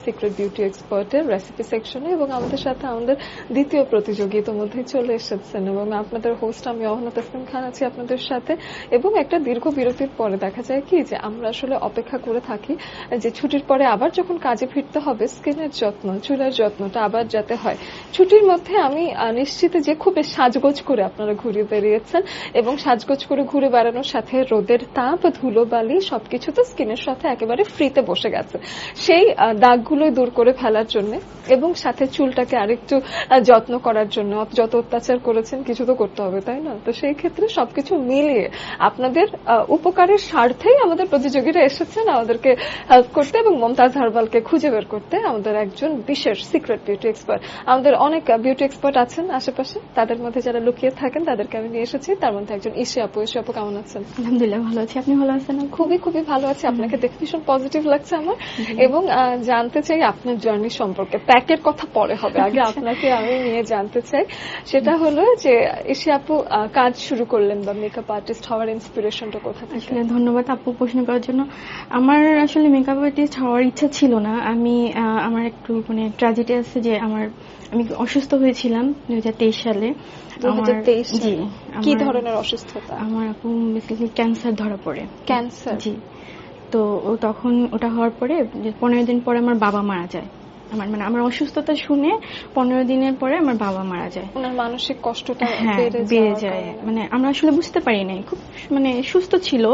Secret beauty এক্সপার্টের recipe সেকশনে এবং আমাদের সাথে আমাদের দ্বিতীয় প্রতিযোগী ইতিমধ্যে চলে এসেছেন এবং আপনাদের হোস্ট আমি অহনা তাসলিম খান আছি আপনাদের সাথে এবং একটা দীর্ঘ বিরতির পরে দেখা যায় কি যে আমরা আসলে অপেক্ষা করে থাকি যে ছুটির পরে আবার যখন কাজে ফিরতে হবে স্কিনের যত্ন চুলের যত্নটা আবার যাতে হয়। ছুটির মধ্যে আমি নিশ্চিত যে খুব সাজগোজ করে আপনারা ঘুরে বেরিয়েছেন এবং সাজগোজ করে ঘুরে বেড়ানোর সাথে রোদের তাপ ধুলোবালি সবকিছু তো স্কিনের সাথে একেবারে ফ্রিতে বসে গেছে। সেই আহ, দাগগুলোই দূর করে ফেলার জন্য এবং সাথে চুলটাকে আরেকটু যত্ন করার জন্য যত অত্যাচার করেছেন কিছু তো করতে হবে তাই না? তো সেই ক্ষেত্রে সবকিছু মিলিয়ে আপনাদের উপকারের স্বার্থেই আমাদের প্রতিযোগীরা এসেছেন আমাদেরকে হেল্প করতে এবং মমতাজ হারবালকে খুঁজে বের করতে আমাদের একজন বিশেষ সিক্রেট বিউটি এক্সপার্ট আমাদের অনেক বিউটি এক্সপার্ট আছেন আশেপাশে তাদের মধ্যে যারা লুকিয়ে থাকেন তাদেরকে আমি নিয়ে এসেছি। তার মধ্যে একজন ইসে আপু। ইসে আপু কেমন আছেন? আলহামদুলিল্লাহ ভালো আছি। আপনি ভালো আছেন? খুবই খুবই ভালো আছে। আপনাকে দেখে ভীষণ পজিটিভ লাগছে আমার। এবং আহ, জানতে চাই আপনার জার্নি সম্পর্কে। প্যাকের কথা পরে হবে। আগে আপনাকে আমি নিয়ে জানতে চাই। সেটা হলো যে এসে আপু কাজ শুরু করলেন বা মেকআপ আর্টিস্ট হওয়ার ইন্সপিরেশনটা কোথা থেকে? আসলে ধন্যবাদ আপু প্রশ্ন করার জন্য। আমার আসলে মেকআপ আর্টিস্ট হওয়ার ইচ্ছা ছিল না। আমি আমার একটু মানে ট্র্যাজেডি আছে যে আমার আমি অসুস্থ হয়েছিলাম দুই হাজার তেইশ সালে। আমার- 2023 জি কি ধরনের অসুস্থতা? আমার আপু বেসিক্যালি ক্যান্সার ধরা পড়ে। ক্যান্সার জি। তো ও তখন ওটা হওয়ার পরে পনেরো দিন পরে আমার বাবা মারা যায়। আমার মানে আমার অসুস্থতা শুনে পনেরো দিনের পরে আমার বাবা মারা যায়। ওনার মানসিক কষ্টটা হ্যাঁ বেড়ে বেড়ে যায়। মানে আমরা আসলে বুঝতে পারি নাই। খুব মানে সুস্থ ছিল।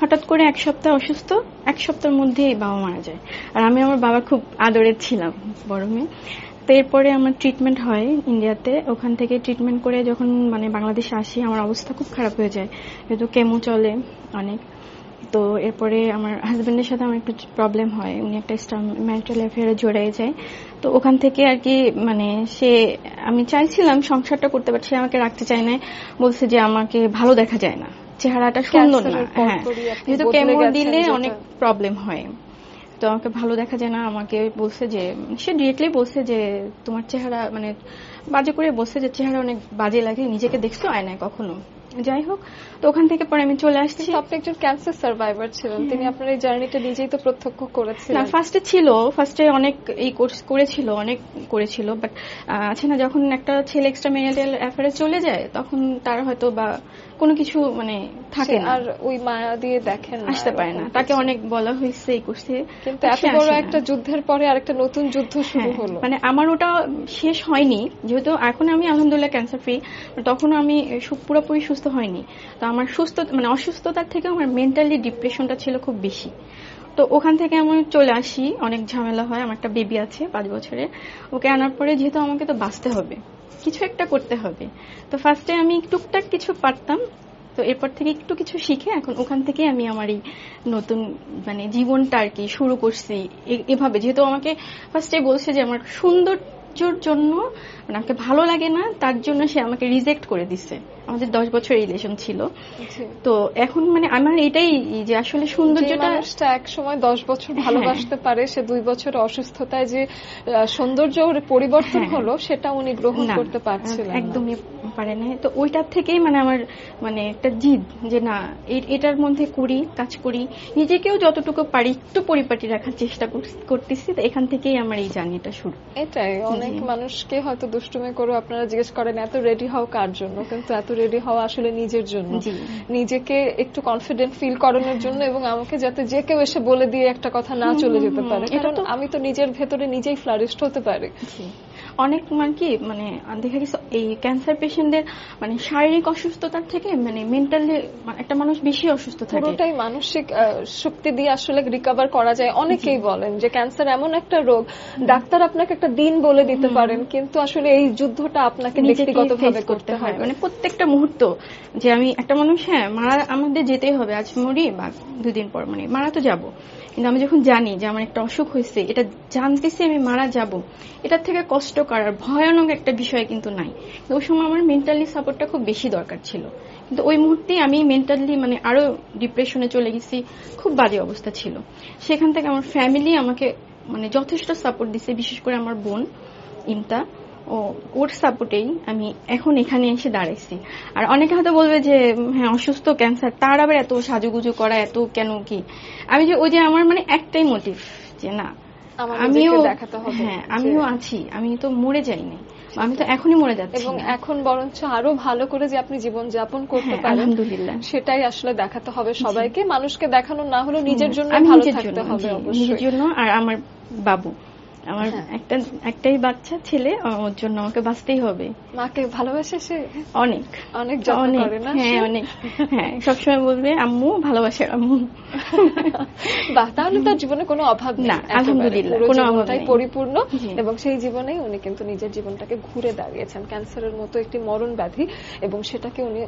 হঠাৎ করে এক সপ্তাহ অসুস্থ এক সপ্তাহের মধ্যেই বাবা মারা যায়। আর আমি আমার বাবা খুব আদরের ছিলাম বড় মেয়ে। তো এরপরে আমার ট্রিটমেন্ট হয় ইন্ডিয়াতে। ওখান থেকে ট্রিটমেন্ট করে যখন মানে বাংলাদেশে আসি আমার অবস্থা খুব খারাপ হয়ে যায়। যেহেতু কেমো চলে অনেক। তো এরপরে আমার হাজবেন্ডের সাথে আমার একটু প্রবলেম হয়। উনি একটা ম্যারিটাল অ্যাফেয়ারে জড়িয়ে যায়। তো ওখান থেকে আর কি মানে সে আমি চাইছিলাম সংসারটা করতে পারছি আমাকে রাখতে চায় না বলছে যে আমাকে ভালো দেখা যায় না। চেহারাটা সুন্দর না। হ্যাঁ। যেহেতু বদলে কেমো দিলে অনেক প্রবলেম হয়। তো আমাকে ভালো দেখা যায় না আমাকে বলছে যে সে ডিরেক্টলি বলছে যে তোমার চেহারা মানে বাজে করে বলছে যে চেহারা অনেক বাজে লাগে নিজেকে দেখছ আয়নায় কখনো। যাই হোক তো ওখান থেকে পরে আমি চলে আসছি। আপনি একজন ক্যান্সার সার্ভাইভার ছিলেন তিনি আপনার এই জার্নিটা নিজেই তো প্রত্যক্ষ না ফার্স্টে ছিল ফার্স্টে অনেক এই কোর্স করেছিল অনেক করেছিল বাট আছে না যখন একটা ছেলে এক্সট্রা মেরিটাল অ্যাফেয়ারে চলে যায় তখন তার হয়তো বা কোনো কিছু মানে থাকে আর ওই মায়া দিয়ে দেখেন আসতে পারে না। তাকে অনেক বলা হয়েছে এই করছে কিন্তু এত বড় একটা যুদ্ধের পরে আরেকটা নতুন যুদ্ধ শুরু হ্যাঁ, হলো। মানে আমার ওটা শেষ হয়নি। যেহেতু এখন আমি আলহামদুলিল্লাহ ক্যান্সার ফ্রি তখনও আমি পুরোপুরি সুস্থ হয়নি। তো আমার সুস্থ মানে অসুস্থতার থেকে আমার মেন্টালি ডিপ্রেশনটা ছিল খুব বেশি। তো ওখান থেকে আমি চলে আসি। অনেক ঝামেলা হয়। আমার একটা বেবি আছে পাঁচ বছরে ওকে আনার পরে যেহেতু আমাকে তো বাঁচতে হবে। কিছু একটা করতে হবে। তো ফার্স্টে আমি টুকটাক কিছু পারতাম। তো এরপর থেকে একটু কিছু শিখে এখন ওখান থেকে আমি আমার এই নতুন মানে জীবনটা আর কি শুরু করছি। এভাবে। যেহেতু আমাকে ফার্স্টে বলছে যে আমার সৌন্দর্যর জন্য মানে আমাকে ভালো লাগে না তার জন্য সে আমাকে রিজেক্ট করে দিচ্ছে আমাদের দশ বছর রিলেশন ছিল। তো এখন মানে আমার এটাই যে আসলে সৌন্দর্যটা মানুষটা এক সময় দশ বছর ভালোবাসতে পারে সে দুই বছর অসুস্থতায় যে সৌন্দর্য পরিবর্তন হ্যাঁ। হলো সেটা উনি গ্রহণ করতে পারছিলেন একদমই পারে না। তো ওইটার থেকেই মানে আমার মানে একটা জিদ যে না এটার মধ্যে করি কাজ করি। নিজেকেও যতটুকু পারি একটু পরিপাটি রাখার চেষ্টা করতেছি। তো এখান থেকেই আমার এই জার্নিটা শুরু। এটাই অনেক মানুষকে হয়তো দুষ্টুমি করে আপনারা জিজ্ঞেস করেন এত রেডি হও কার জন্য? কিন্তু এত রেডি হওয়া আসলে নিজের জন্য। নিজেকে একটু কনফিডেন্ট ফিল করানোর জন্য এবং আমাকে যাতে যে কেউ এসে বলে দিয়ে একটা কথা না চলে যেতে পারে। কারণ আমি তো নিজের ভেতরে নিজেই ফ্লারিস্ট হতে পারি। অনেক মানে কি মানে দেখা গেছে এই ক্যান্সার পেশেন্টদের মানে শারীরিক অসুস্থতার থেকে মানে মেন্টালি একটা মানুষ বেশি অসুস্থ থাকে। পুরোটাই মানসিক শক্তি দিয়ে আসলে রিকভার করা যায়। অনেকেই বলেন যে ক্যান্সার এমন একটা রোগ ডাক্তার আপনাকে একটা দিন বলে দিতে পারেন কিন্তু আসলে এই যুদ্ধটা আপনাকে নিজেকেই ব্যক্তিগতভাবে face করতে হয়। মানে প্রত্যেকটা মুহূর্ত যে আমি একটা মানুষ হ্যাঁ মারা আমাদের যেতেই হবে আজ মরি বা দুদিন পর মানে মারা তো যাব। কিন্তু আমি যখন জানি যে আমার একটা অসুখ হয়েছে, এটা জানতেছি আমি মারা যাব, এটার থেকে কষ্ট করার ভয়ানক একটা বিষয় কিন্তু নাই। ওই সময় আমার মেন্টালি সাপোর্টটা খুব বেশি দরকার ছিল। কিন্তু ওই মুহূর্তেই আমি মেন্টালি মানে আরও ডিপ্রেশনে চলে গেছি, খুব বাজে অবস্থা ছিল। সেখান থেকে আমার ফ্যামিলি আমাকে মানে যথেষ্ট সাপোর্ট দিছে, বিশেষ করে আমার বোন, ইমতা। ও ওর সাপোর্টেই আমি এখন এখানে এসে দাঁড়াইছি। আর অনেকে হয়তো বলবে যে হ্যাঁ অসুস্থ ক্যান্সার তার আবার এত সাজুগুজু করা এত কেন কি? আমি যে ওই যে আমার মানে একটাই মোটিভ যে না আমিও দেখাতে হবে হ্যাঁ আমিও আছি আমি তো মরে যাইনি আমি তো এখনই মরে যাচ্ছি এবং এখন বরঞ্চ আরও ভালো করে যে আপনি জীবন যাপন করতে হ্যাঁ, পারেন আলহামদুলিল্লাহ। সেটাই আসলে দেখাতে হবে সবাইকে। মানুষকে দেখানো না হলেও নিজের জন্য ভালো থাকতে হবে অবশ্যই। নিজের জন্য আর আমার বাবু। আমার হ্যাঁ। একটা একটাই বাচ্চা ছেলে ওর জন্য আমাকে বাঁচতেই হবে। মাকে ভালোবাসে সে? অনেক। অনেক যত্ন অনেক করে না হ্যাঁ অনেক। হ্যাঁ সবসময় বলবে আম্মু ভালোবাসে আম্মু। বাহ তাহলে তার জীবনে কোনো অভাব না, আলহামদুলিল্লাহ, কোনো অভাব জীবনটাই নেই। পরিপূর্ণ এবং সেই জীবনেই উনি কিন্তু নিজের জীবনটাকে ঘুরে দাঁড়িয়েছেন। ক্যান্সারের মতো একটি মরণ ব্যাধি এবং সেটাকে উনি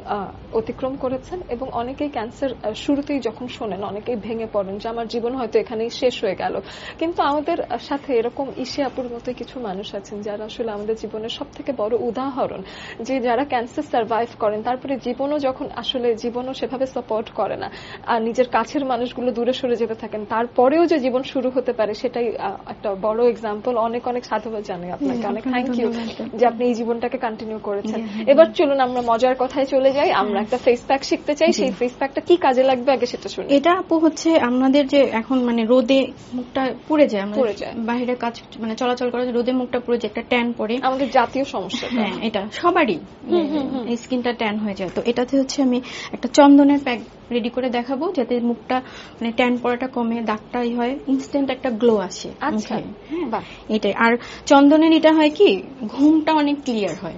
অতিক্রম করেছেন এবং অনেকেই ক্যান্সার শুরুতেই যখন শোনেন অনেকেই ভেঙে পড়েন যে আমার জীবন হয়তো এখানেই শেষ হয়ে গেল। কিন্তু আমাদের সাথে এরকম ইশিয়াপুর মতো কিছু মানুষ আছেন যারা আসলে আমাদের জীবনের সব থেকে বড় উদাহরণ। যে যারা ক্যান্সার সার্ভাইভ করেন তারপরে জীবনও যখন আসলে জীবনও সেভাবে সাপোর্ট করে না আর নিজের কাছের মানুষগুলো দূরে সরে যেতে থাকেন তারপরেও যে জীবন শুরু হতে পারে সেটাই একটা বড় এক্সাম্পল অনেক অনেক সাধুবাদ জানাই আপনাকে। অনেক থ্যাংক ইউ যে আপনি এই জীবনটাকে কন্টিনিউ করেছেন। জি, জি। এবার চলুন আমরা মজার কথায় চলে যাই। আমরা একটা ফেস প্যাক শিখতে চাই। সেই ফেস প্যাকটা কি কাজে লাগবে? আগে সেটা শুনি। এটা আপু হচ্ছে আমাদের যে এখন মানে রোদে মুখটা পুড়ে যায় আমাদের পুড়ে যায়। বাইরে কাজ মানে চলাচল করে রোদে মুখটা পুড়ে যায় একটা ট্যান পড়ে আমাদের জাতীয় সমস্যা হ্যাঁ এটা সবারই। স্কিনটা ট্যান হয়ে যায়। তো এটাতে হচ্ছে আমি একটা চন্দনের প্যাক রেডি করে দেখাবো যাতে মুখটা মানে ট্যান পড়াটা কমে দাগটাই হয় ইনস্ট্যান্ট একটা গ্লো আসে আচ্ছা। হ্যাঁ এটাই। আর চন্দনের এটা হয় কি ঘুমটা অনেক ক্লিয়ার হয়।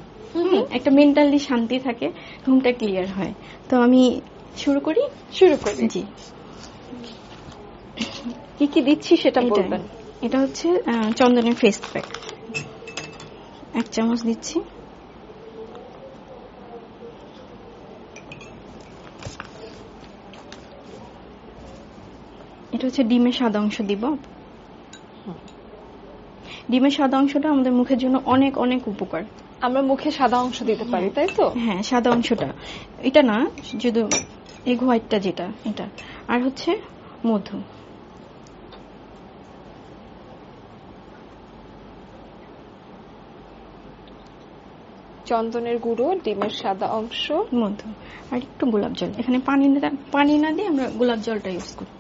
একটা মেন্টালি শান্তি থাকে ঘুমটা ক্লিয়ার হয়। তো আমি শুরু করি? শুরু করি। জি। কি কি দিচ্ছি সেটা বলবেন? এটা হচ্ছে চন্দনের ফেস প্যাক এক চামচ দিচ্ছি। এটা হচ্ছে ডিমের সাদা অংশ দিব। ডিমের সাদা অংশটা আমাদের মুখের জন্য অনেক অনেক উপকার। আমরা মুখে সাদা অংশ দিতে পারি তাই তো? হ্যাঁ সাদা অংশটা। এটা না যদি এগ হোয়াইটটা যেটা এটা। আর হচ্ছে মধু। চন্দনের গুঁড়ো ডিমের সাদা অংশ। মধু। আর একটু গোলাপ জল। এখানে পানি না পানি না দিয়ে আমরা গোলাপ জলটা ইউজ করি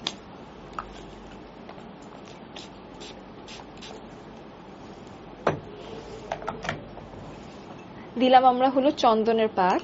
দিলাম আমরা হলো চন্দনের পাক।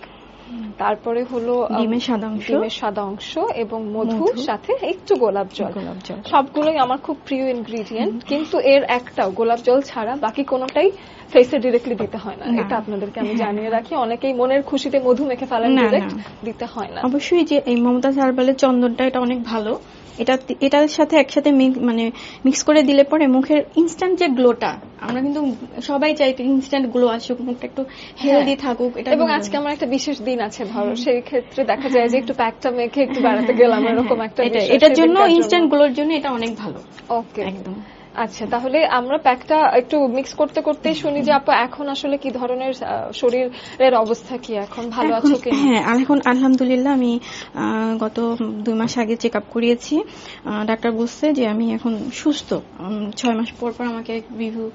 তারপরে হলো ডিমের সাদা অংশ ডিমের সাদা অংশ এবং মধু। সাথে একটু গোলাপ জল গোলাপ জল সবগুলোই আমার খুব প্রিয় ইনগ্রিডিয়েন্ট কিন্তু এর একটাও গোলাপ জল ছাড়া বাকি কোনোটাই ফেসে ডিরেক্টলি দিতে হয় না। এটা আপনাদেরকে আমি। জানিয়ে রাখি অনেকেই মনের খুশিতে মধু মেখে ফেলেন না, ডিরেক্ট দিতে হয় না অবশ্যই যে এই মমতা হার্বালের চন্দনটা এটা অনেক ভালো এটা এটার সাথে একসাথে মানে মিক্স করে দিলে পরে মুখের ইনস্ট্যান্ট যে গ্লোটা আমরা কিন্তু সবাই চাই ইনস্ট্যান্ট গ্লো আসুক মুখটা একটু হেলদি থাকুক এটা এবং আজকে আমার একটা বিশেষ দিন আছে ধরো সেই ক্ষেত্রে দেখা যায় যে একটু প্যাকটা মেখে একটু বেড়াতে গেলাম এরকম একটা এটার জন্য ইনস্ট্যান্ট গ্লোর জন্য এটা অনেক ভালো। ওকে একদম। আচ্ছা তাহলে আমরা প্যাকটা একটু মিক্স করতে করতে শুনি যে আপু এখন আসলে কি ধরনের শরীরের অবস্থা কি? এখন ভালো আছো কি হ্যাঁ এখন আলহামদুলিল্লাহ আমি গত দুই মাস আগে চেক আপ করিয়েছি ডাক্তার বলছে যে আমি এখন সুস্থ। ছয় মাস পর পর আমাকে রিভিউ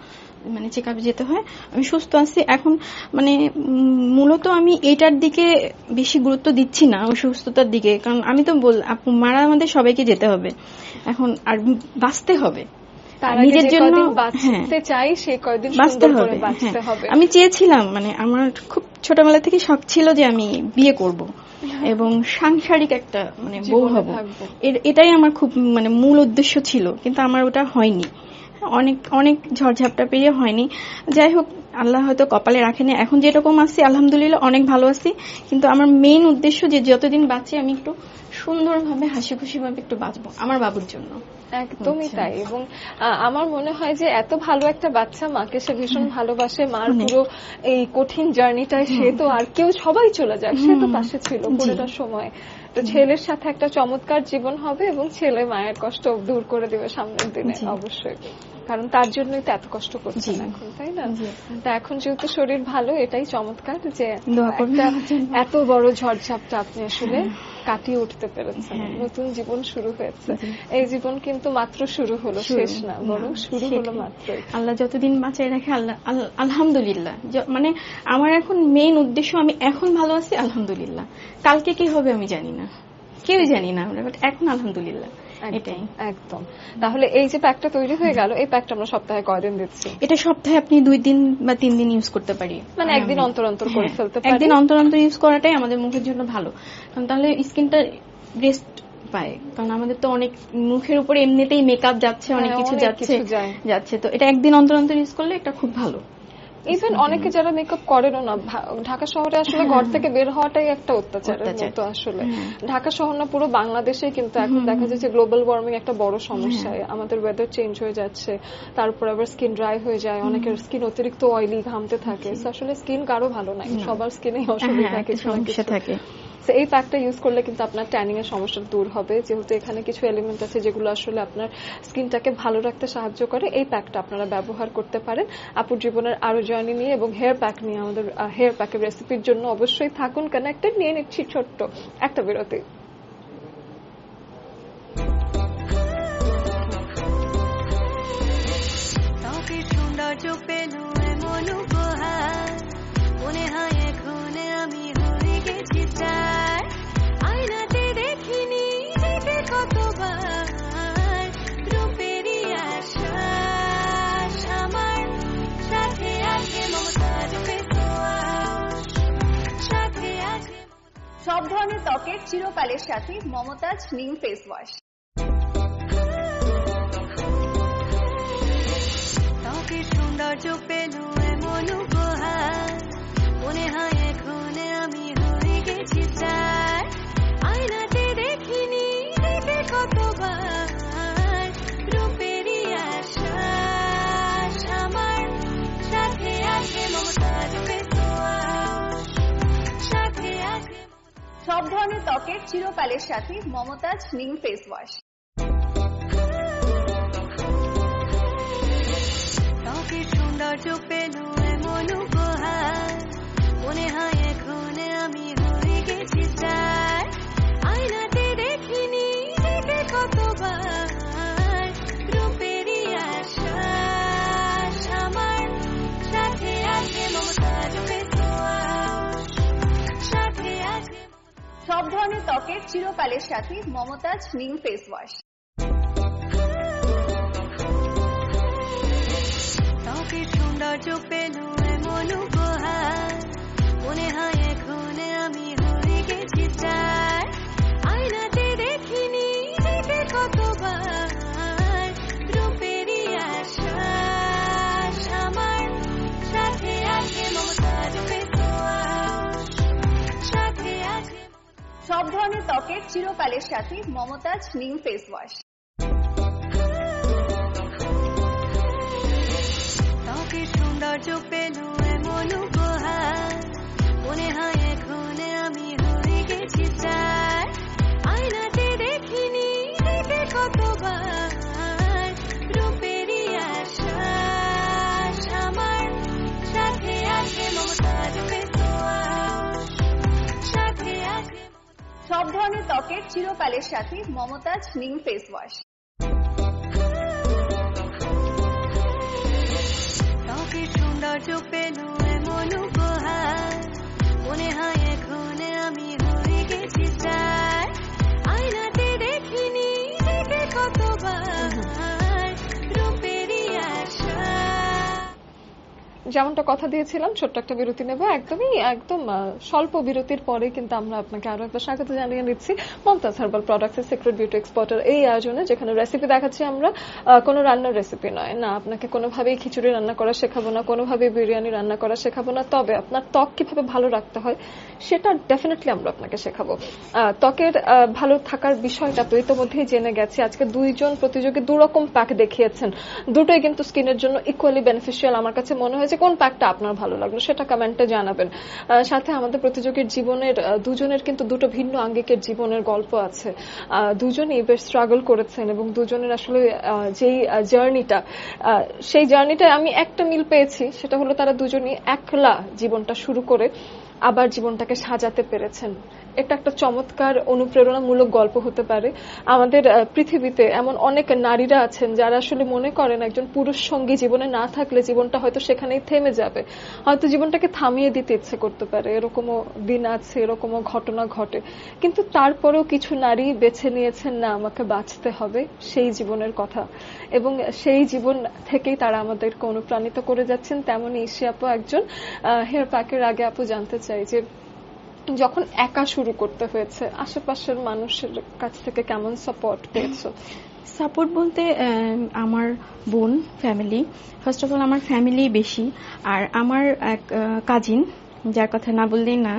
মানে চেক আপে যেতে হয়। আমি সুস্থ আছি। এখন মানে মূলত আমি এটার দিকে বেশি গুরুত্ব দিচ্ছি না অসুস্থতার দিকে। কারণ আমি তো বল আপু মারা আমাদের সবাইকে যেতে হবে। এখন আর বাঁচতে হবে। নিজের জন্য হ্যাঁ বাঁচতে চাই সেই কয়দিন বাঁচতে হবে বাঁচতে হ্যাঁ। হবে। আমি চেয়েছিলাম মানে আমার খুব ছোটবেলা থেকে শখ ছিল যে আমি বিয়ে করব এবং সাংসারিক একটা মানে বউ হব। এটাই আমার খুব মানে মূল উদ্দেশ্য ছিল কিন্তু আমার ওটা হয়নি। অনেক অনেক ঝড়ঝাপটা পেরিয়ে হয়নি। যাই হোক আল্লাহ হয়তো কপালে রাখেনি। এখন যেরকম আছি আলহামদুলিল্লাহ অনেক ভালো আছি কিন্তু আমার মেইন উদ্দেশ্য যে যতদিন বাঁচি আমি একটু সুন্দরভাবে হাসি খুশি ভাবে একটু বাঁচবো আমার বাবুর জন্য। একদমই আচ্ছা। তাই। এবং আমার মনে হয় যে এত ভালো একটা বাচ্চা মাকে সে ভীষণ ভালোবাসে। মার পুরো এই কঠিন জার্নিটায় সে তো আর কেউ সবাই চলে যাক সে তো পাশে ছিল পুরোটা সময়। তো ছেলের সাথে একটা চমৎকার জীবন হবে এবং ছেলে মায়ের কষ্ট দূর করে দেবে সামনের দিনে অবশ্যই। কারণ তার জন্যই তো এত কষ্ট করছেন এখন তাই না? তা এখন যেহেতু শরীর ভালো এটাই চমৎকার যে। এত বড় ঝড়ঝাপটা আপনি আসলে কাটিয়ে উঠতে পেরেছেন। হ্যাঁ। নতুন জীবন শুরু হয়েছে। এই জীবন কিন্তু মাত্র শুরু হলো। শেষ না বরং শুরু। হলো মাত্র আল্লাহ যতদিন বাঁচায় রাখে আল্লাহ আলহামদুলিল্লাহ। মানে আমার এখন মেইন উদ্দেশ্য আমি এখন ভালো আছি আলহামদুলিল্লাহ। কালকে কি হবে আমি জানি না। কেউ জানি না আমরা বাট এখন আলহামদুলিল্লাহ। এটাই। একদম। তাহলে এই যে প্যাকটা তৈরি হয়ে গেল এই প্যাকটা আমরা সপ্তাহে কয়দিন দিচ্ছি? এটা সপ্তাহে আপনি দুই দিন বা তিন দিন ইউজ করতে পারি। মানে একদিন অন্তর অন্তর করে হ্যাঁ, ফেলতে পারি? একদিন অন্তর অন্তর ইউজ করাটাই আমাদের মুখের জন্য ভালো। কারণ তাহলে স্কিনটা রেস্ট পায়। কারণ আমাদের তো অনেক মুখের উপরে এমনিতেই মেকআপ যাচ্ছে অনেক হ্যাঁ, কিছু যাচ্ছে যাচ্ছে। তো এটা একদিন অন্তর অন্তর ইউজ করলে এটা খুব ভালো। ইভেন অনেকে যারা মেকআপ করেনও না ঢাকা শহরে আসলে ঘর থেকে বের হওয়াটাই একটা অত্যাচারের অত্যাচার। মতো আসলে। হ্যাঁ। ঢাকা শহর না পুরো বাংলাদেশে কিন্তু এখন দেখা যাচ্ছে গ্লোবাল ওয়ার্মিং একটা বড় সমস্যা। আমাদের ওয়েদার চেঞ্জ হয়ে যাচ্ছে তারপর আবার স্কিন ড্রাই হয়ে যায় অনেকের স্কিন অতিরিক্ত অয়েলি ঘামতে থাকে। আসলে স্কিন কারও ভালো নাই সবার স্কিনে অসুবিধা হ্যাঁ, কিছু। থাকে। So, এই প্যাকটা ইউজ করলে কিন্তু আপনার ট্যানিং এর সমস্যা দূর হবে। যেহেতু এখানে কিছু এলিমেন্ট আছে যেগুলো আসলে আপনার স্কিনটাকে ভালো রাখতে সাহায্য করে, এই প্যাকটা আপনারা ব্যবহার করতে পারেন। আপুর জীবনের আরও জার্নি নিয়ে এবং হেয়ার প্যাক নিয়ে আমাদের হেয়ার প্যাকের রেসিপির জন্য অবশ্যই থাকুন। কানেক্টেড নিয়ে নিচ্ছি ছোট্ট একটা বিরতি। পেল এমন সব ধরনের ত্বকের চিরকালের সাথে মমতাজ নিউ ফেস ওয়াশ। ত্বকের সৌন্দর্য পেল এমন ধরনের ত্বকের চিরকালের সাথে মমতাজ নিউ ফেস ওয়াশ। ত্বকের সৌন্দর্য পেল এমন সব ত্বকের চিরকালের সাথে মমতাজ নিউ ফেস ওয়াশ। ত্বকের সৌন্দর্য পেল সব ধরনের ত্বকের চিরকালের সাথে মমতাজ নিউ ফেস ওয়াশ। ত্বকের সৌন্দর্য পেল ধরনের ত্বকের চিরকালের সাথে মমতাজ নিউ ফেস ওয়াশ। ত্বকের সৌন্দর্য পেল এমন যেমনটা কথা দিয়েছিলাম, ছোট্ট একটা বিরতি নেব। একদমই, একদম স্বল্প বিরতির পরে কিন্তু আমরা আপনাকে আরও একবার স্বাগত জানিয়ে নিচ্ছি। Mumtaz herbal products secret beauty exporter এই আয়োজনে, যেখানে রেসিপি দেখাচ্ছি আমরা কোনো রান্নার রেসিপি নয়। না, আপনাকে কোনোভাবেই খিচুড়ি রান্না করা শেখাবো না, কোনোভাবেই বিরিয়ানি রান্না করা শেখাবো না। তবে আপনার ত্বক কীভাবে ভালো রাখতে হয়, সেটা ডেফিনেটলি আমরা আপনাকে শেখাবো। ত্বকের ভালো থাকার বিষয়টা তো ইতিমধ্যেই জেনে গেছি। আজকে দুইজন প্রতিযোগী দুরকম প্যাক দেখিয়েছেন। দুটোই কিন্তু স্কিনের জন্য ইকুয়ালি বেনিফিশিয়াল আমার কাছে মনে হয়েছে কোন প্যাকটা আপনার ভালো লাগল সেটা কমেন্টে জানাবেন। সাথে আমাদের প্রতিযোগীর জীবনের দুজনের কিন্তু দুটো ভিন্ন আঙ্গিকের জীবনের গল্প আছে। দুজনেই বেশ স্ট্রাগল করেছেন এবং দুজনের আসলে যেই জার্নিটা সেই জার্নিটায় আমি একটা মিল পেয়েছি, সেটা হলো তারা দুজনই একলা জীবনটা শুরু করে আবার জীবনটাকে সাজাতে পেরেছেন। এটা একটা চমৎকার অনুপ্রেরণামূলক গল্প হতে পারে। আমাদের পৃথিবীতে এমন অনেক নারীরা আছেন যারা আসলে মনে করেন একজন পুরুষ সঙ্গী জীবনে না থাকলে জীবনটা হয়তো সেখানেই থেমে যাবে। হয়তো জীবনটাকে থামিয়ে দিতে ইচ্ছে করতে পারে। এরকমও দিন আছে, এরকমও ঘটনা ঘটে। কিন্তু তারপরেও কিছু নারী বেছে নিয়েছেন, না, আমাকে বাঁচতে হবে। সেই জীবনের কথা। এবং সেই জীবন থেকেই তারা আমাদেরকে অনুপ্রাণিত করে যাচ্ছেন। তেমনই ইসি আপু একজন হেয়ার প্যাকের আগে আপু জানতে চাই যে যখন একা শুরু করতে হয়েছে, আশেপাশের মানুষের কাছ থেকে কেমন সাপোর্ট পেয়েছ? সাপোর্ট বলতে আমার বোন ফ্যামিলি ফার্স্ট অফ অল আমার ফ্যামিলি বেশি, আর আমার এক কাজিন যার কথা না বললেই না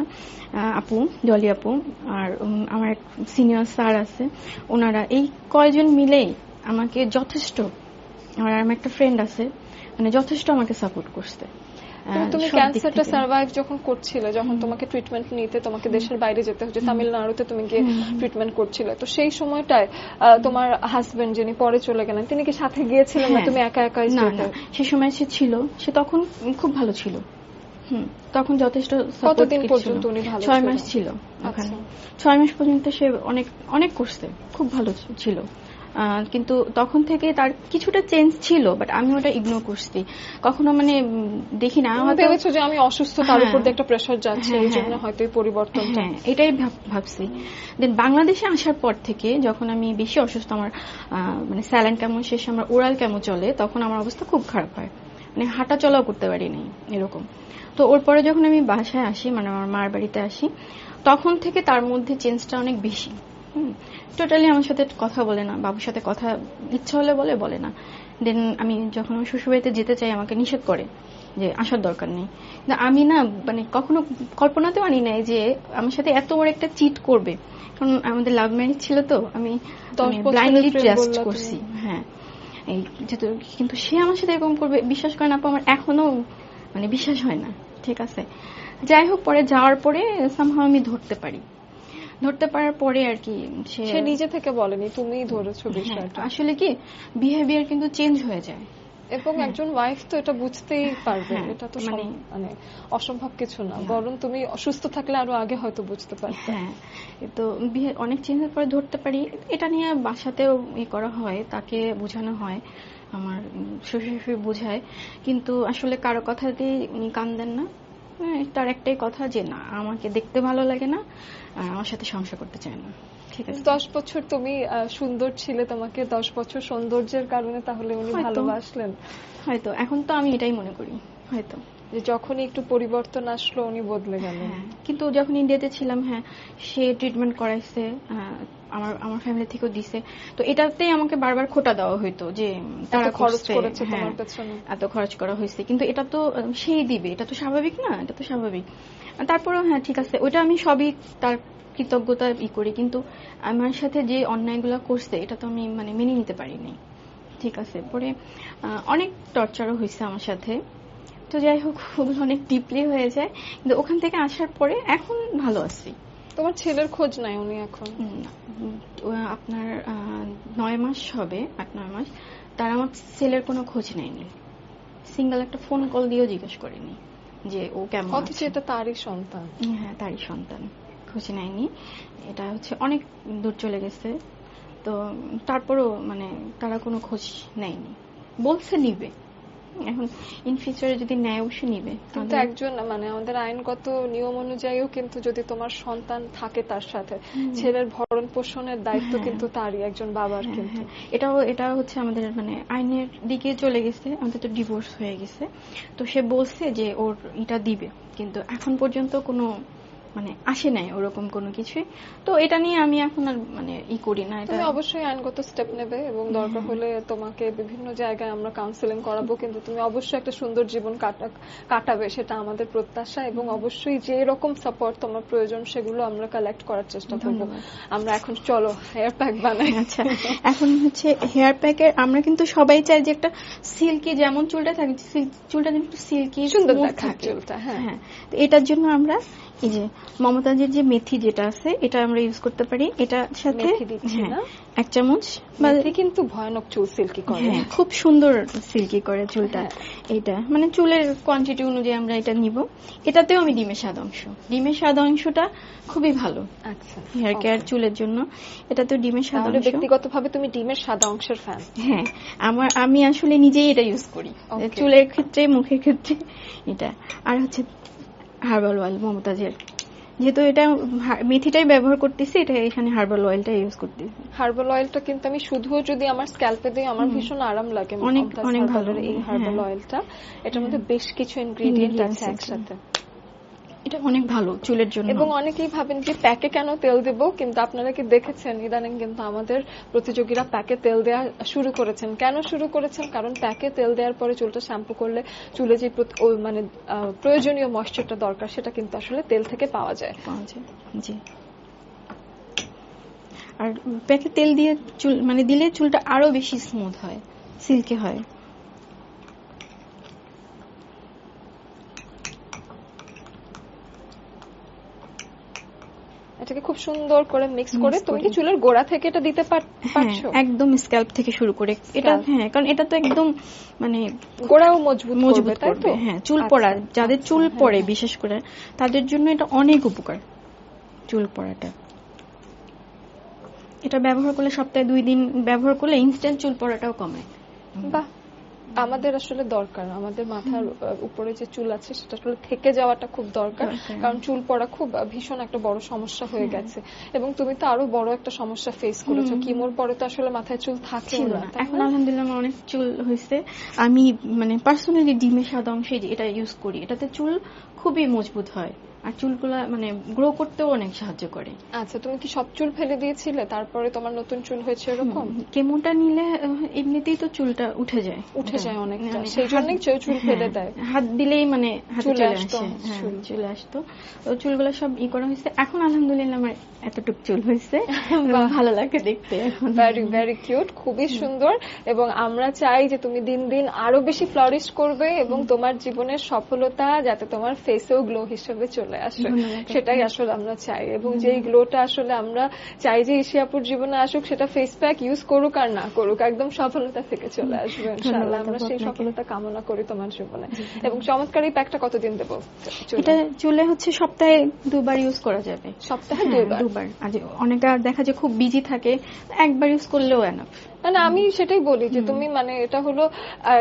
আপু, ডলি আপু, আর আমার এক সিনিয়র স্যার আছে, ওনারা এই কয়জন মিলেই আমাকে যথেষ্ট আর আমার একটা ফ্রেন্ড আছে মানে যথেষ্ট আমাকে সাপোর্ট করছে। তুমি ক্যান্সারটা। সার্ভাইভ যখন করছিলে যখন তোমাকে ট্রিটমেন্ট নিতে তোমাকে দেশের বাইরে যেতে হচ্ছে তামিলনাড়ুতে তুমি গিয়ে ট্রিটমেন্ট করছিলে। তো সেই সময়টায় তোমার হাজবেন্ড যিনি পরে চলে গেলেন তিনি কি সাথে গিয়েছিলেন না হ্যাঁ। তুমি একা একাই না যেতে? না। সে সময় সে ছিল সে তখন খুব ভালো ছিল। হুম তখন যথেষ্ট কতদিন পর্যন্ত উনি ভালো ছয় মাস ছিল ওখানে। আচ্ছা। ছয় মাস পর্যন্ত সে অনেক অনেক করছে। খুব ভালো ছিল। কিন্তু তখন থেকে তার কিছুটা চেঞ্জ ছিল বাট আমি ওটা ইগনোর করছি। কখনো মানে দেখি না হয়তো- ভেবেছো যে আমি অসুস্থ তার হ্যাঁ। উপর একটা প্রেশার যাচ্ছে হ্যাঁ, এই জন্য হ্যাঁ। হয়তো এই পরিবর্তনটা। হ্যাঁ এটাই ভাবছি। দেন বাংলাদেশে আসার পর থেকে যখন আমি বেশি অসুস্থ আমার আহ, মানে স্যালাইন কেমন শেষে আমার ওরাল কেমন চলে তখন আমার অবস্থা খুব খারাপ হয়। মানে হাঁটা চলাও করতে পারি নাই এরকম। তো ওর পরে যখন আমি বাসায় আসি মানে আমার মার বাড়িতে আসি তখন থেকে তার মধ্যে চেঞ্জটা অনেক বেশি। টোটালি আমার সাথে কথা বলে না বাবুর সাথে কথা ইচ্ছা হলে বলে বলে না। দেন আমি যখন আমার শ্বশুরবাড়িতে যেতে চাই আমাকে নিষেধ করে যে আসার দরকার নেই। আমি না মানে কখনো কল্পনাতেও আনি নাই যে আমার সাথে এত বড় একটা চিট করবে। কারণ আমাদের লাভ ম্যারেজ ছিল তো আমি দশ ব্লাইন্ডলি ট্রাস্ট করছি হ্যাঁ। এই যেহেতু কিন্তু সে আমার সাথে এরকম করবে বিশ্বাস করেন আপু আমার এখনও মানে বিশ্বাস হয় না ঠিক আছে? যাই হোক পরে যাওয়ার পরে সামহাও আমি ধরতে পারি। ধরতে পারার পরে আর কি সে নিজে থেকে বলেনি তুমিই ধরেছো হ্যাঁ, বিষয়টা। আসলে কি বিহেভিয়ার কিন্তু চেঞ্জ হয়ে যায়। এবং একজন ওয়াইফ তো এটা বুঝতেই পারবে হ্যাঁ, এটা তো মানে- মানে অসম্ভব কিছু না। বরং তুমি অসুস্থ থাকলে আরও আগে হয়তো বুঝতে পারতে। হ্যাঁ তো অনেক চেঞ্জের পরে ধরতে পারি। এটা নিয়ে বাসাতেও ই করা হয় তাকে বোঝানো হয় আমার শ্বশুর শাশুড়ি বোঝায়। কিন্তু আসলে কারও কথাতেই উনি কান দেন না। হ্যাঁ, তার একটাই কথা যে না আমাকে দেখতে ভালো লাগে না আর আমার সাথে সংসার করতে চায় না। ঠিক আছে? দশ বছর তুমি আহ, সুন্দর ছিলে তোমাকে দশ বছর সৌন্দর্যের কারণে তাহলে উনি ভালোবাসলেন। হয়তো এখন তো আমি এটাই মনে করি হয়তো। যে যখনই একটু পরিবর্তন আসলো উনি বদলে গেলেন। হ্যাঁ কিন্তু যখন ইন্ডিয়াতে ছিলাম হ্যাঁ সে ট্রিটমেন্ট করাইছে আমার আমার ফ্যামিলি থেকেও দিছে। তো এটাতেই আমাকে বারবার খোটা দেওয়া হইতো যে তারা খরচ করেছে হ্যাঁ, তোমার পেছনে। এত খরচ করা হয়েছে কিন্তু এটা তো সেই দিবে। এটা তো স্বাভাবিক না এটা তো স্বাভাবিক। তারপরেও হ্যাঁ ঠিক আছে ওইটা আমি সবই তার কৃতজ্ঞতা ই করি। কিন্তু আমার সাথে যে অন্যায়গুলো করছে এটা তো আমি মানে মেনে নিতে পারিনি। ঠিক আছে পরে অনেক টর্চারও হয়েছে আমার সাথে। তো যাই হোক ওগুলো অনেক ডিপলি হয়ে যায়। কিন্তু ওখান থেকে আসার পরে এখন ভালো আছি। তোমার ছেলের খোঁজ নাই উনি এখন? আপনার নয় মাস হবে আট নয় মাস। তার আমার ছেলের কোনো খোঁজ নেয়নি। সিঙ্গেল একটা ফোন কল দিয়েও জিজ্ঞেস করেনি যে ও কেমন অথচ। এটা তারই সন্তান। হ্যাঁ তারই সন্তান। খোঁজ নেয়নি। এটা হচ্ছে অনেক দূর চলে গেছে। তো তারপরও মানে তারা কোনো খোঁজ নেয়নি। বলছে নিবে। এখন ইন ফিউচারে যদি নেয় অবশ্যই নিবে কিন্তু একজন মানে আমাদের আইনগত নিয়ম অনুযায়ীও কিন্তু যদি তোমার সন্তান থাকে তার সাথে ছেলের ভরণ পোষণের দায়িত্ব হ্যাঁ। কিন্তু তারই একজন বাবার হ্যাঁ, কিন্তু হ্যাঁ। এটাও এটা হচ্ছে আমাদের মানে আইনের দিকে চলে গেছে আমাদের তো ডিভোর্স হয়ে গেছে তো সে বলছে যে ওর এটা দিবে কিন্তু এখন পর্যন্ত কোনো মানে আসে নাই ওরকম কোনো কিছুই। তো এটা নিয়ে আমি এখন আর মানে ই করি না এটা তুমি অবশ্যই আইনগত স্টেপ নেবে এবং দরকার হলে তোমাকে বিভিন্ন জায়গায় আমরা কাউন্সিলিং করাবো কিন্তু তুমি অবশ্যই একটা সুন্দর জীবন কাটাবে সেটা আমাদের প্রত্যাশা এবং অবশ্যই যে রকম সাপোর্ট তোমার প্রয়োজন সেগুলো আমরা কালেক্ট করার চেষ্টা করব। আমরা এখন চলো হেয়ার প্যাক বানাই। আচ্ছা এখন হচ্ছে হেয়ার প্যাকের আমরা কিন্তু সবাই চাই যে একটা সিল্কি যেমন চুলটা থাকে চুলটা যেন একটু সিল্কি সুন্দর দেখাক চুলটা, হ্যাঁ। তো এটার জন্য আমরা এই যে মমতাজের যে মেথি যেটা আছে এটা আমরা ইউজ করতে পারি। এটা সাথে হ্যাঁ? এক চামচ কিন্তু ভয়ানক চুল সিল্কি করে। হ্যাঁ খুব সুন্দর সিল্কি করে চুলটা। হ্যাঁ। এটা মানে চুলের কোয়ান্টিটি অনুযায়ী আমরা এটা নিব। এটাতেও আমি ডিমের স্বাদ অংশ। ডিমের স্বাদ অংশটা খুবই ভালো আচ্ছা হেয়ার কেয়ার চুলের জন্য। এটা তো ডিমের স্বাদ অংশ। ব্যক্তিগতভাবে তুমি ডিমের সাদা অংশের ফ্যান হ্যাঁ আমার আমি আসলে নিজেই এটা ইউজ করি। চুলের ক্ষেত্রে মুখের ক্ষেত্রে এটা। আর হচ্ছে হার্বাল অয়েল মমতাজের। যেহেতু এটা মেথিটাই ব্যবহার করতেছি এটা এখানে হার্বাল অয়েলটা ইউজ করতেছি। হার্বাল অয়েলটা কিন্তু আমি শুধু যদি আমার স্ক্যাল্পে দিই আমার ভীষণ আরাম লাগে অনেক- অনেক ভালো। এই হার্বাল। অয়েলটা এটার মধ্যে বেশ কিছু ইনগ্রেডিয়েন্ট আছে। একসাথে। এটা অনেক ভালো চুলের জন্য। এবং অনেকেই ভাবেন যে প্যাকে কেন তেল দেব কিন্তু আপনারা কি দেখেছেন? ইদানিং কিন্তু আমাদের প্রতিযোগীরা প্যাকে তেল দেওয়া শুরু করেছেন। কেন শুরু করেছেন? কারণ প্যাকে তেল দেওয়ার পরে চুলটা শ্যাম্পু করলে চুলে যে মানে প্রয়োজনীয় ময়শ্চারটা দরকার সেটা কিন্তু আসলে তেল থেকে পাওয়া যায়। পাওয়া যায় জি। আর প্যাকে তেল দিয়ে চুল মানে দিলে চুলটা আরও বেশি স্মুথ হয় সিল্কি হয়। এটাকে খুব সুন্দর করে মিক্স করে তুমি কি চুলের গোড়া থেকে এটা দিতে হ্যাঁ পারছ? একদম স্ক্যাল্প থেকে শুরু করে। এটা হ্যাঁ কারণ এটা তো একদম মানে গোড়াও মজবুত মজবুত করবে। হ্যাঁ চুল আচ্ছা, পড়া যাদের আচ্ছা, চুল হ্যাঁ, পড়ে হ্যাঁ। বিশেষ করে তাদের জন্য এটা অনেক উপকার চুল পড়াটা। এটা ব্যবহার করলে সপ্তাহে দুই দিন ব্যবহার করলে ইনস্ট্যান্ট চুল পড়াটাও কমে বাহ আমাদের আসলে দরকার। আমাদের মাথার উপরে যে চুল আছে সেটা আসলে থেকে যাওয়াটা খুব দরকার। কারণ চুল পড়া খুব ভীষণ একটা বড় সমস্যা হয়ে গেছে। এবং তুমি তো আরও বড় একটা সমস্যা ফেস করেছ। কিমোর পরে তো আসলে মাথায় চুল থাকে না না। এখন আলহামদুলিল্লাহ আমার অনেক চুল হয়েছে। আমি মানে পার্সোনালি ডিমের সাদা অংশে এটা ইউজ করি। এটাতে চুল খুবই মজবুত হয়। আর চুলগুলা মানে গ্রো করতেও অনেক সাহায্য করে। আচ্ছা তুমি কি সব চুল ফেলে দিয়েছিলে? তারপরে তোমার নতুন চুল হয়েছে এরকম? কেমোটা নিলে এমনিতেই তো চুলটা উঠে যায়। উঠে যায় অনেকটা। মানে সেই জন্যই চুল চুল ফেলে হ্যাঁ, দেয়। হাত দিলেই মানে চলে আসতো, আসে হ্যাঁ, চুল। চলে আসতো। তো চুলগুলো সব ই করা হয়েছে। এখন আলহামদুলিল্লাহ আমার এতটুক চুল হয়েছে। ভালো লাগে দেখতে ভেরি ভেরি কিউট খুবই সুন্দর। এবং আমরা চাই যে তুমি দিন দিন আরও বেশি ফ্লারিশ করবে এবং তোমার জীবনের সফলতা যাতে তোমার ফেসেও গ্লো হিসেবে চলে আসে। ধন্যবাদ। সেটাই আসলে আমরা চাই। এবং যেই গ্লোটা আসলে আমরা চাই যে ইশিয়াপুর জীবনে আসুক সেটা ফেস প্যাক ইউজ করুক আর না করুক একদম সফলতা থেকে চলে আসবে ইনশাআল্লাহ। আমরা সেই সফলতা কামনা করি তোমার জীবনে। এবং চমৎকার এই প্যাকটা কতদিন দেবো? এটা চুলে হচ্ছে সপ্তাহে দুবার ইউজ করা যাবে। সপ্তাহে হ্যাঁ, দুইবার দুবার আজ অনেকে দেখা যায় খুব বিজি থাকে একবার ইউজ করলেও এনাফ মানে আমি সেটাই বলি যে তুমি মানে এটা হলো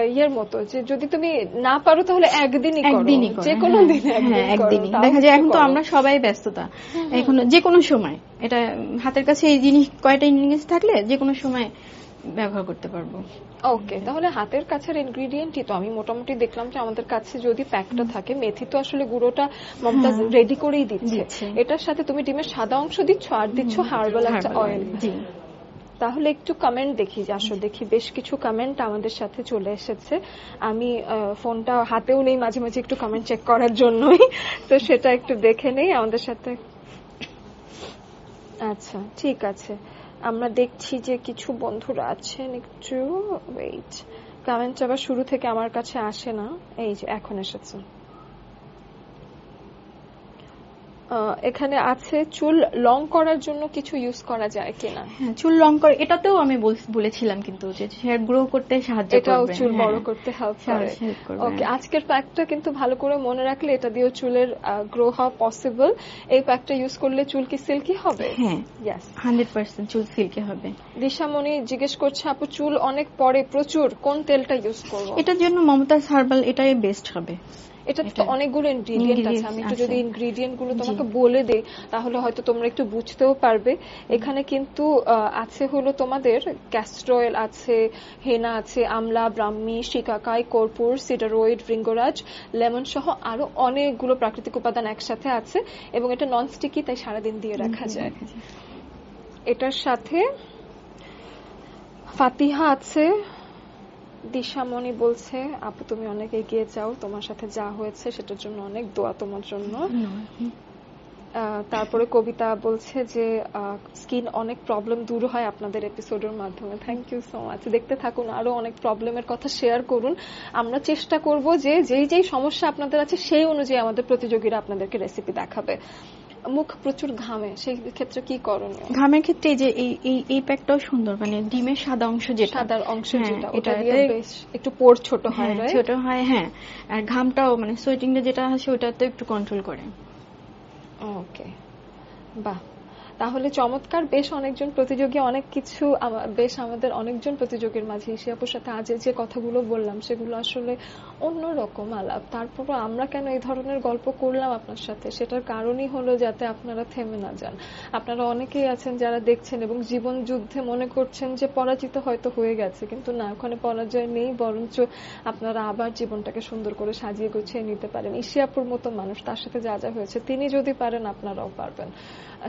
ইয়ের মতো যে যদি তুমি না পারো তাহলে একদিনই একদিনই যে কোনো হ্যাঁ, দিনে হ্যাঁ একদিন একদিনই। দেখা যায় এখন তো আমরা সবাই ব্যস্ততা। এখন যে কোনো সময় এটা হাতের কাছে এই জিনিস কয়টা ইনগ্রিডিয়েন্টস থাকলে যে কোনো সময় ব্যবহার করতে পারব। ওকে তাহলে হাতের কাছের ইনগ্রিডিয়েন্টই তো আমি মোটামুটি দেখলাম যে আমাদের কাছে যদি প্যাকটা থাকে মেথি তো আসলে গুঁড়োটা মমতাজ হ্যাঁ। রেডি করেই দিচ্ছে। এটার সাথে তুমি ডিমের সাদা অংশ দিচ্ছ আর দিচ্ছ হার্বাল একটা অয়েল তাহলে একটু কমেন্ট দেখি যে আসলে দেখি বেশ কিছু কমেন্ট আমাদের সাথে চলে এসেছে। আমি ফোনটা হাতেও নেই, মাঝে মাঝে একটু কমেন্ট চেক করার জন্যই। তো সেটা একটু দেখে নেই আমাদের সাথে। আচ্ছা ঠিক আছে। আমরা দেখছি যে কিছু বন্ধুরা আছেন একটু। ওয়েট কমেন্ট আবার শুরু থেকে আমার কাছে আসে না। এই যে, এখন এসেছে। এখানে আছে চুল লং করার জন্য কিছু ইউজ করা যায় কিনা? হ্যাঁ চুল লং করে এটাতেও আমি বলেছিলাম কিন্তু যে হেয়ার গ্রো করতে সাহায্য এটাও চুল হ্যাঁ। বড় করতে হেল্প করে। করবে, ওকে হ্যাঁ। আজকের প্যাকটা কিন্তু ভালো করে মনে রাখলে এটা দিয়েও চুলের গ্রো হওয়া পসিবল এই প্যাকটা ইউজ করলে চুল কি সিল্কি হবে? হ্যাঁ হান্ড্রেড পার্সেন্ট চুল সিল্কি হবে। দিশামণি জিজ্ঞেস করছে আপু চুল অনেক পরে প্রচুর কোন তেলটা ইউজ করব? এটার জন্য মমতাজ হার্বাল এটাই বেস্ট হবে। এটা তো অনেকগুলো ইনগ্রিডিয়েন্ট আছে আমি একটু যদি। ইনগ্রিডিয়েন্টগুলো তোমাকে বলে দেই তাহলে হয়তো তোমরা একটু বুঝতেও পারবে। এখানে কিন্তু আছে হলো তোমাদের ক্যাস্টর অয়েল আছে হেনা আছে আমলা ব্রাহ্মী শিকাকাই কর্পূর সিডারয়েড ভৃঙ্গরাজ লেমন সহ আরও অনেকগুলো প্রাকৃতিক উপাদান একসাথে আছে এবং এটা নন স্টিকি তাই সারাদিন দিয়ে রাখা যায়। এটার সাথে ফাতিহা আছে দিশামণি বলছে, আপু, তুমি অনেক এগিয়ে যাও, তোমার সাথে যা হয়েছে সেটার জন্য অনেক দোয়া তোমার জন্য। তারপরে কবিতা বলছে যে স্কিন অনেক প্রবলেম দূর হয় আপনাদের এপিসোডের মাধ্যমে। থ্যাংক ইউ সো মাচ দেখতে থাকুন, আরও অনেক প্রবলেমের কথা শেয়ার করুন। আমরা চেষ্টা করব যে, যেই যেই সমস্যা আপনাদের আছে, সেই অনুযায়ী আমাদের প্রতিযোগীরা আপনাদেরকে রেসিপি দেখাবে। মুখ প্রচুর ঘামে সেই ক্ষেত্রে কি করণীয়? ঘামের ক্ষেত্রে যে এই এই এই প্যাকটাও সুন্দর মানে ডিমের সাদা অংশ যেটা। সাদার অংশ হ্যাঁ, যেটা ওটা দিয়ে বেশ একটু পোর ছোট হয় হ্যাঁ, ছোট হয় হ্যাঁ। আর ঘামটাও মানে সোয়েটিংটা যেটা আছে ওটাতে একটু কন্ট্রোল করে। ওকে বাহ তাহলে চমৎকার, বেশ অনেকজন প্রতিযোগী, অনেক কিছু বেশ আমাদের অনেকজন প্রতিযোগীর মাঝে ইশিয়াপুর সাথে আজ যে কথাগুলো বললাম, সেগুলো আসলে অন্যরকম আলাপ। তারপরও আমরা কেন এই ধরনের গল্প করলাম আপনার সাথে? সেটার কারণই হলো যাতে আপনারা থেমে না যান। আপনারা অনেকেই আছেন যারা দেখছেন এবং জীবন যুদ্ধে মনে করছেন যে পরাজিত হয়তো হয়ে গেছে, কিন্তু না, ওখানে পরাজয় নেই, বরঞ্চ আপনারা আবার জীবনটাকে সুন্দর করে সাজিয়ে গুছিয়ে নিতে পারেন। ইশিয়াপুর মতো মানুষ, তার সাথে যা যা হয়েছে, তিনি যদি পারেন, আপনারাও পারবেন।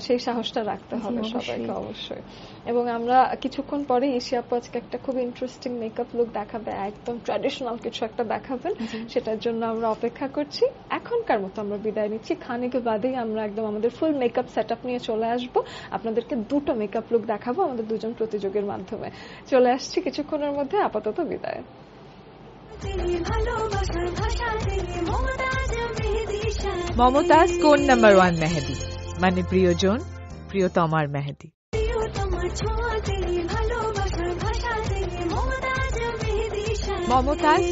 সেই সাহসটা রাখতে হবে সবাইকে অবশ্যই। এবং আমরা কিছুক্ষণ পরে ইশিয়াপু আজকে একটা খুব ইন্টারেস্টিং মেকআপ লুক দেখাবে একদম ট্র্যাডিশনাল কিছু একটা দেখাবেন। সেটার জন্য আমরা অপেক্ষা করছি। এখনকার মতো আমরা বিদায় নিচ্ছি। খানিক বাদেই আমরা একদম আমাদের ফুল মেকআপ সেট নিয়ে চলে আসব। আপনাদেরকে দুটো মেকআপ লুক দেখাবো আমাদের দুজন প্রতিযোগীর মাধ্যমে। চলে আসছি কিছুক্ষণের মধ্যে আপাতত বিদায়। মমতাজ কোন নাম্বার ওয়ান মেহেদি? মানে প্রিয়জন? প্রিয়তমার মেহেদি প্রিয় তোমার ছোঁয়া তেরি ভালোবাসার ভাষা তেরি মমতাজ মেহেদি শাহ মমতাজ